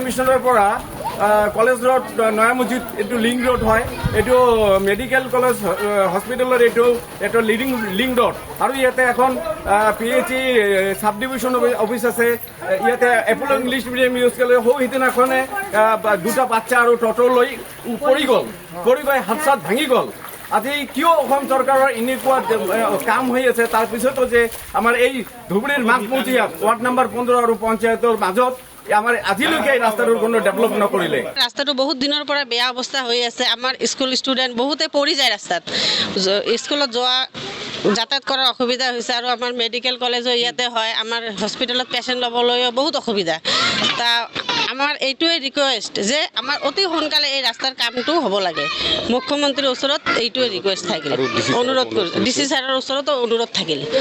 কমিশনের পৰা college road নয়া মছজিদ, এইটো লিংক ৰোড হয়। এইটো মেডিকেল কলেজ হস্পিটেলৰ এইটো এইটো লিডিং, লিংক ৰোড। আৰু ইয়াতে এখন পি এইচ ই চাব ডিভিশ্যন অফিচ আছে। ইয়াতে এপল' ইংলিছ মিডিয়াম ইউজ কৰিলে সৌ সিদিনাখনে দুটা বাচ্চা আৰু টটো লৈ পৰি গ'ল। পৰি গৈ হাত চাত ভাঙি গ'ল। আজি কিয় অসম চৰকাৰৰ এনেকুৱা কাম হৈ আছে? তাৰ পিছতো যে আমাৰ এই ধুবুৰীৰ মাজমজিয়াত ৱাৰ্ড নম্বৰ পোন্ধৰ আৰু পঞ্চায়তৰ মাজত আমাৰ আজিলৈকে এই ৰাস্তাটোৰ কোনো ডেভেলপ নকৰিলে। ৰাস্তাটো বহুত দিনৰ পৰা বেয়া অৱস্থা হৈ আছে। আমাৰ স্কুল ষ্টুডেণ্ট বহুতে পৰি যায় ৰাস্তাত। স্কুলত যোৱা যাতায়াত কৰাৰ অসুবিধা হৈছে আৰু আমাৰ মেডিকেল কলেজো ইয়াতে হয়। আমাৰ হস্পিটেলত পেচেণ্ট ল'বলৈও বহুত অসুবিধা। তা আমাৰ এইটোৱে ৰিকুৱেষ্ট যে আমাৰ অতি সোনকালে এই ৰাস্তাৰ কামটো হ'ব লাগে। মুখ্যমন্ত্ৰীৰ ওচৰত এইটোৱে ৰিকুৱেষ্ট থাকিল। অনুৰোধ কৰিছোঁ ডি চি ছাৰৰ ওচৰতো অনুৰোধ থাকিল।